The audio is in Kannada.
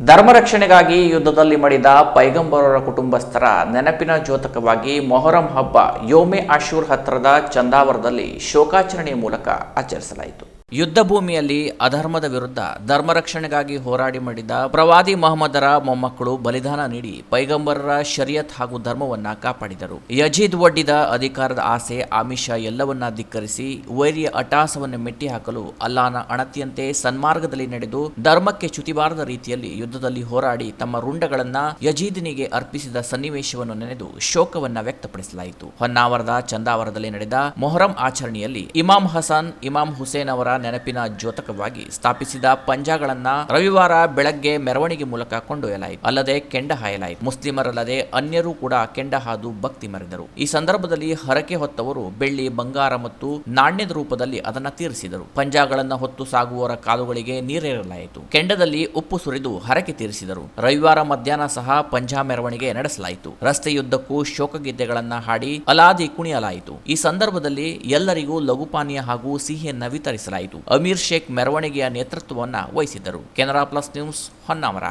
ಧರ್ಮ ರಕ್ಷಣೆಗಾಗಿ ಯುದ್ಧದಲ್ಲಿ ಮಡಿದ ಪೈಗಂಬರರ ಕುಟುಂಬಸ್ಥರ ನೆನಪಿನ ಜ್ಯೋತಕವಾಗಿ ಮೊಹರಂ ಹಬ್ಬ ಯೋಮೆ ಆಶೂರ್ ಹತ್ತಿರದ ಚಂದಾವರದಲ್ಲಿ ಶೋಕಾಚರಣೆಯ ಮೂಲಕ ಆಚರಿಸಲಾಯಿತು. ಯುದ್ಧ ಭೂಮಿಯಲ್ಲಿ ಅಧರ್ಮದ ವಿರುದ್ಧ ಧರ್ಮ ರಕ್ಷಣೆಗಾಗಿ ಹೋರಾಡಿ ಮಾಡಿದ ಪ್ರವಾದಿ ಮೊಹಮ್ಮದರ ಮೊಮ್ಮಕ್ಕಳು ಬಲಿದಾನ ನೀಡಿ ಪೈಗಂಬರರ ಶರಿಯತ್ ಹಾಗೂ ಧರ್ಮವನ್ನ ಕಾಪಾಡಿದರು. ಯಜೀದ್ ಒಡ್ಡಿದ ಅಧಿಕಾರದ ಆಸೆ ಆಮಿಷ ಎಲ್ಲವನ್ನ ಧಿಕ್ಕರಿಸಿ ವೈರಿಯ ಅಟಾಸವನ್ನು ಮೆಟ್ಟಿ ಹಾಕಲು ಅಲ್ಲಾನ ಅಣತಿಯಂತೆ ಸನ್ಮಾರ್ಗದಲ್ಲಿ ನಡೆದು ಧರ್ಮಕ್ಕೆ ಚ್ಯುತಿಬಾರದ ರೀತಿಯಲ್ಲಿ ಯುದ್ಧದಲ್ಲಿ ಹೋರಾಡಿ ತಮ್ಮ ರುಂಡಗಳನ್ನ ಯಜೀದಿನಿಗೆ ಅರ್ಪಿಸಿದ ಸನ್ನಿವೇಶವನ್ನು ನೆನೆದು ಶೋಕವನ್ನ ವ್ಯಕ್ತಪಡಿಸಲಾಯಿತು. ಹೊನ್ನಾವರದ ಚಂದಾವರದಲ್ಲಿ ನಡೆದ ಮೊಹರಂ ಆಚರಣೆಯಲ್ಲಿ ಇಮಾಮ್ ಹಸನ್ ಇಮಾಮ್ ಹುಸೇನ್ ಅವರ ನೆನಪಿನ ಜ್ಯೋತಕವಾಗಿ ಸ್ಥಾಪಿಸಿದ ಪಂಜಾಗಳನ್ನ ರವಿವಾರ ಬೆಳಗ್ಗೆ ಮೆರವಣಿಗೆ ಮೂಲಕ ಕೊಂಡೊಯ್ಯಲಾಯಿತು. ಅಲ್ಲದೆ ಕೆಂಡ ಹಾಯಲಾಯಿತು. ಮುಸ್ಲಿಮರಲ್ಲದೆ ಅನ್ಯರೂ ಕೂಡ ಕೆಂಡ ಹಾದು ಭಕ್ತಿ ಮರೆದರು. ಈ ಸಂದರ್ಭದಲ್ಲಿ ಹರಕೆ ಹೊತ್ತವರು ಬೆಳ್ಳಿ, ಬಂಗಾರ ಮತ್ತು ನಾಣ್ಯದ ರೂಪದಲ್ಲಿ ಅದನ್ನ ತೀರಿಸಿದರು. ಪಂಜಾಗಳನ್ನ ಹೊತ್ತು ಸಾಗುವವರ ಕಾಲುಗಳಿಗೆ ನೀರೇರಲಾಯಿತು ಕೆಂಡದಲ್ಲಿ ಉಪ್ಪು ಸುರಿದು ಹರಕೆ ತೀರಿಸಿದರು. ರವಿವಾರ ಮಧ್ಯಾಹ್ನ ಸಹ ಪಂಜಾ ಮೆರವಣಿಗೆ ನಡೆಸಲಾಯಿತು. ರಸ್ತೆಯುದ್ದಕ್ಕೂ ಶೋಕಗೀತೆಗಳನ್ನ ಹಾಡಿ ಅಲಾದಿ ಕುಣಿಯಲಾಯಿತು. ಈ ಸಂದರ್ಭದಲ್ಲಿ ಎಲ್ಲರಿಗೂ ಲಘುಪಾನೀಯ ಹಾಗೂ ಸಿಹಿಯನ್ನ ವಿತರಿಸಲಾಯಿತು. ಅಮೀರ್ ಶೇಖ್ ಮೆರವಣಿಗೆಯ ನೇತೃತ್ವವನ್ನು ವಹಿಸಿದ್ದರು. Canara plus news Honnavar.